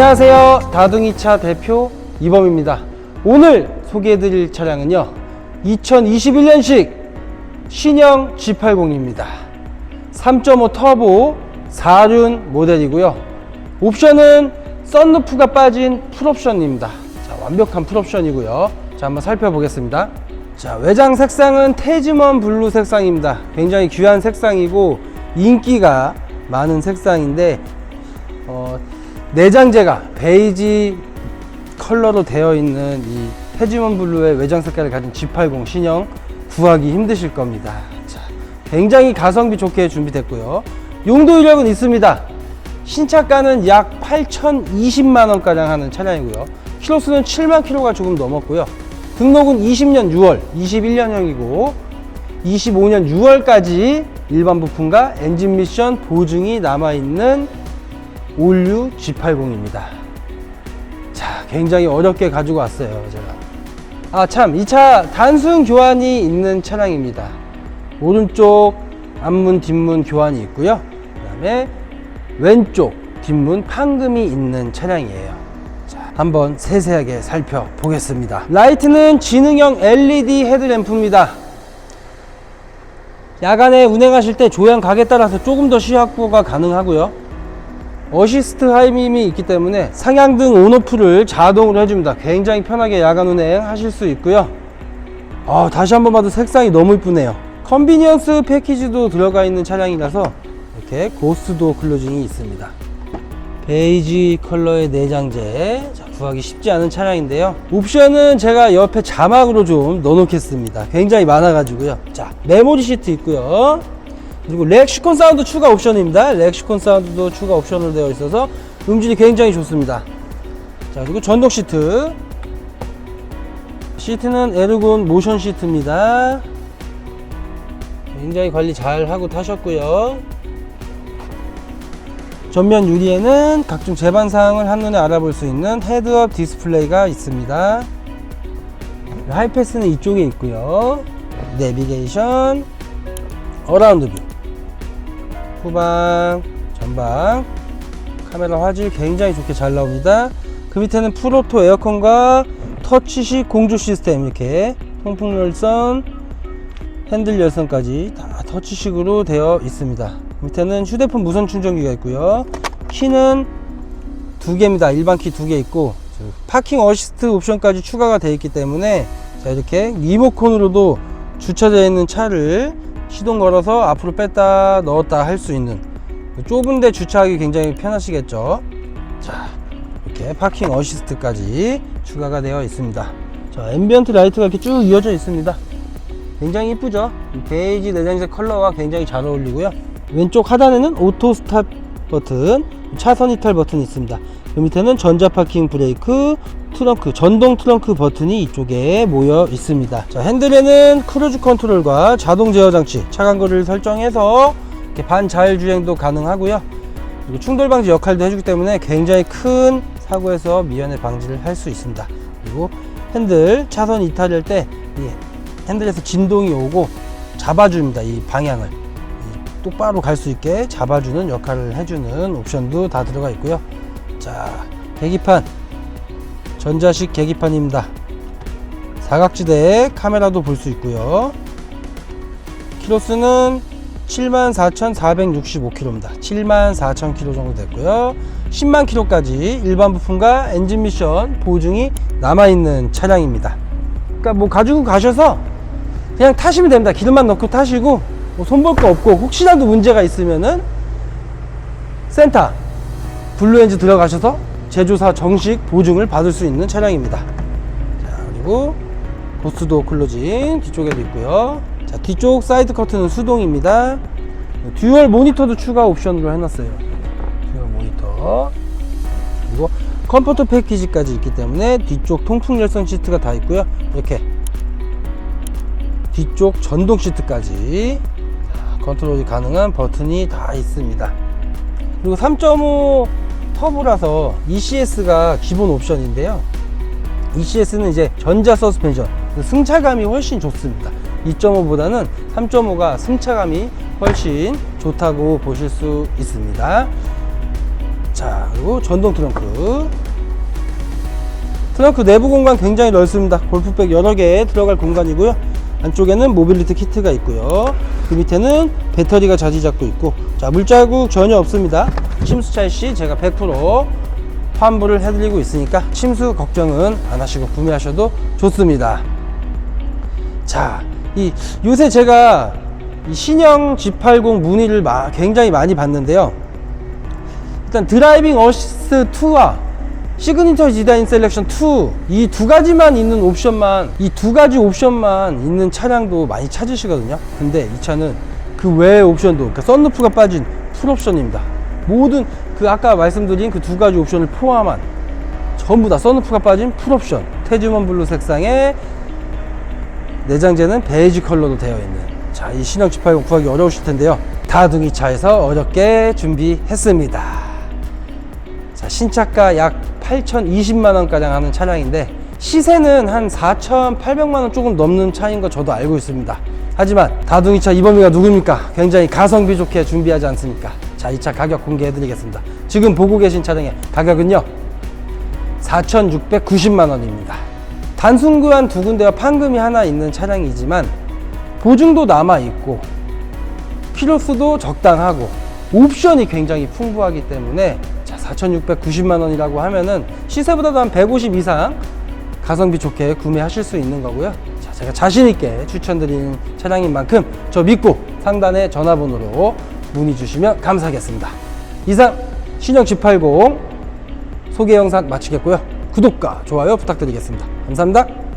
안녕하세요. 다둥이차 대표 이범입니다. 오늘 소개해드릴 차량은요. 2021년식 신형 G80입니다. 3.5 터보 4륜 모델이고요. 옵션은 썬루프가 빠진 풀옵션입니다. 자, 완벽한 풀옵션이고요. 자, 한번 살펴보겠습니다. 자, 외장 색상은 태즈먼 블루 색상입니다. 굉장히 귀한 색상이고 인기가 많은 색상인데 어, 내장재가 베이지 컬러로 되어 있는 이 태지먼 블루의 외장 색깔을 가진 G80 신형 구하기 힘드실 겁니다. 자, 굉장히 가성비 좋게 준비됐고요. 용도 이력은 있습니다. 신차가는 약 8,020만 원가량 하는 차량이고요. 키로수는 7만 킬로가 조금 넘었고요. 등록은 20년 6월, 21년형이고 25년 6월까지 일반 부품과 엔진 미션 보증이 남아 있는 올류 G80입니다. 자, 굉장히 어렵게 가지고 왔어요, 제가. 아, 참, 이 차 단순 교환이 있는 차량입니다. 오른쪽 앞문, 뒷문 교환이 있고요. 그 다음에 왼쪽 뒷문 판금이 있는 차량이에요. 자, 한번 세세하게 살펴보겠습니다. 라이트는 지능형 LED 헤드램프입니다. 야간에 운행하실 때 조향 각에 따라서 조금 더 시확보가 가능하고요. 어시스트 하이빔이 있기 때문에 상향등 온오프를 자동으로 해줍니다. 굉장히 편하게 야간 운행 하실 수 있고요. 아, 다시 한번 봐도 색상이 너무 이쁘네요. 컨비니언스 패키지도 들어가 있는 차량이라서 이렇게 고스도 클로징이 있습니다. 베이지 컬러의 내장재 자, 구하기 쉽지 않은 차량인데요 옵션은 제가 옆에 자막으로 좀 넣어놓겠습니다 굉장히 많아가지고요 자 메모리 시트 있고요 그리고 렉시콘 사운드 추가 옵션입니다. 렉시콘 사운드도 추가 옵션으로 되어 있어서 음질이 굉장히 좋습니다. 자 그리고 전동 시트. 시트는 에르곤 모션 시트입니다. 굉장히 관리 잘 하고 타셨고요. 전면 유리에는 각종 제반 사항을 한눈에 알아볼 수 있는 헤드업 디스플레이가 있습니다. 하이패스는 이쪽에 있고요. 내비게이션, 어라운드 뷰, 후방, 전방, 카메라 화질 굉장히 좋게 잘 나옵니다. 그 밑에는 프로토 에어컨과 터치식 공조 시스템 이렇게 통풍 열선, 핸들 열선까지 다 터치식으로 되어 있습니다. 밑에는 휴대폰 무선 충전기가 있고요. 키는 두 개입니다. 일반 키 두 개 있고 파킹 어시스트 옵션까지 추가가 되어 있기 때문에 자 이렇게 리모컨으로도 주차되어 있는 차를 시동 걸어서 앞으로 뺐다 넣었다 할 수 있는 좁은데 주차하기 굉장히 편하시겠죠. 자 이렇게 파킹 어시스트까지 추가가 되어 있습니다. 자 앰비언트 라이트가 이렇게 쭉 이어져 있습니다. 굉장히 이쁘죠? 이 베이지 내장색 컬러와 굉장히 잘 어울리고요. 왼쪽 하단에는 오토 스탑 버튼, 차선 이탈 버튼이 있습니다. 그 밑에는 전자 파킹 브레이크, 트렁크, 전동 트렁크 버튼이 이쪽에 모여 있습니다. 자, 핸들에는 크루즈 컨트롤과 자동 제어 장치, 차간 거리를 설정해서 이렇게 반자율 주행도 가능하고요. 그리고 충돌 방지 역할도 해주기 때문에 굉장히 큰 사고에서 미연에 방지를 할 수 있습니다. 그리고 핸들 차선 이탈할 때이 핸들에서 진동이 오고 잡아줍니다. 이 방향을 이 똑바로 갈 수 있게 잡아주는 역할을 해주는 옵션도 다 들어가 있고요. 자, 계기판 전자식 계기판입니다. 사각지대에 카메라도 볼 수 있고요. 키로수는 74,465km입니다. 74,000km 정도 됐고요. 10만 km까지 일반 부품과 엔진 미션 보증이 남아있는 차량입니다. 그러니까 뭐 가지고 가셔서 그냥 타시면 됩니다. 기름만 넣고 타시고 뭐 손볼 거 없고 혹시라도 문제가 있으면은 센터 블루엔즈 들어가셔서 제조사 정식 보증을 받을 수 있는 차량입니다. 자 그리고 고스도 클로징 뒤쪽에도 있고요. 자 뒤쪽 사이드 커튼은 수동입니다. 듀얼 모니터도 추가 옵션으로 해놨어요. 듀얼 모니터 그리고 컴포트 패키지까지 있기 때문에 뒤쪽 통풍 열선 시트가 다 있고요. 이렇게 뒤쪽 전동 시트까지 컨트롤이 가능한 버튼이 다 있습니다. 그리고 3.5 터보라서 ECS가 기본 옵션인데요. ECS는 이제 전자 서스펜션, 그 승차감이 훨씬 좋습니다. 2.5보다는 3.5가 승차감이 훨씬 좋다고 보실 수 있습니다. 자, 그리고 전동 트렁크. 트렁크 내부 공간 굉장히 넓습니다. 골프백 여러 개 들어갈 공간이고요. 안쪽에는 모빌리티 키트가 있고요. 그 밑에는 배터리가 자지 잡고 있고, 자 물자국 전혀 없습니다. 침수 차이 시 제가 100% 환불을 해드리고 있으니까 침수 걱정은 안 하시고 구매하셔도 좋습니다. 자, 이 요새 제가 이 신형 G80 문의를 마- 굉장히 많이 받는데요. 일단 드라이빙 어시스트 2와 시그니처 디자인 셀렉션 2 이 두 가지만 있는 옵션만 이 두 가지 옵션만 있는 차량도 많이 찾으시거든요 근데 이 차는 그 외의 옵션도 그러니까 썬루프가 빠진 풀옵션입니다 모든 그 아까 말씀드린 그 두 가지 옵션을 포함한 전부 다 썬루프가 빠진 풀옵션 태즈먼 블루 색상의 내장재는 베이지 컬러로 되어 있는 자 이 신형 G80 구하기 어려우실 텐데요 다둥이 차에서 어렵게 준비했습니다 자, 신차가 약 8,020만 원가량 하는 차량인데 시세는 한 4,800만 원 조금 넘는 차인 거 저도 알고 있습니다. 하지만 다둥이 차 이범이가 누굽니까? 굉장히 가성비 좋게 준비하지 않습니까? 자, 이 차 가격 공개해 드리겠습니다. 지금 보고 계신 차량의 가격은요. 4,690만 원입니다. 단순 교환 두 군데와 판금이 하나 있는 차량이지만 보증도 남아 있고 키로수도 적당하고 옵션이 굉장히 풍부하기 때문에 자 4,690만 원이라고 하면은 시세보다도 한 150 이상 가성비 좋게 구매하실 수 있는 거고요. 자, 제가 자신 있게 추천드리는 차량인 만큼 저 믿고 상단의 전화번호로 문의 주시면 감사하겠습니다. 이상 신형 G80 소개 영상 마치겠고요. 구독과 좋아요 부탁드리겠습니다. 감사합니다.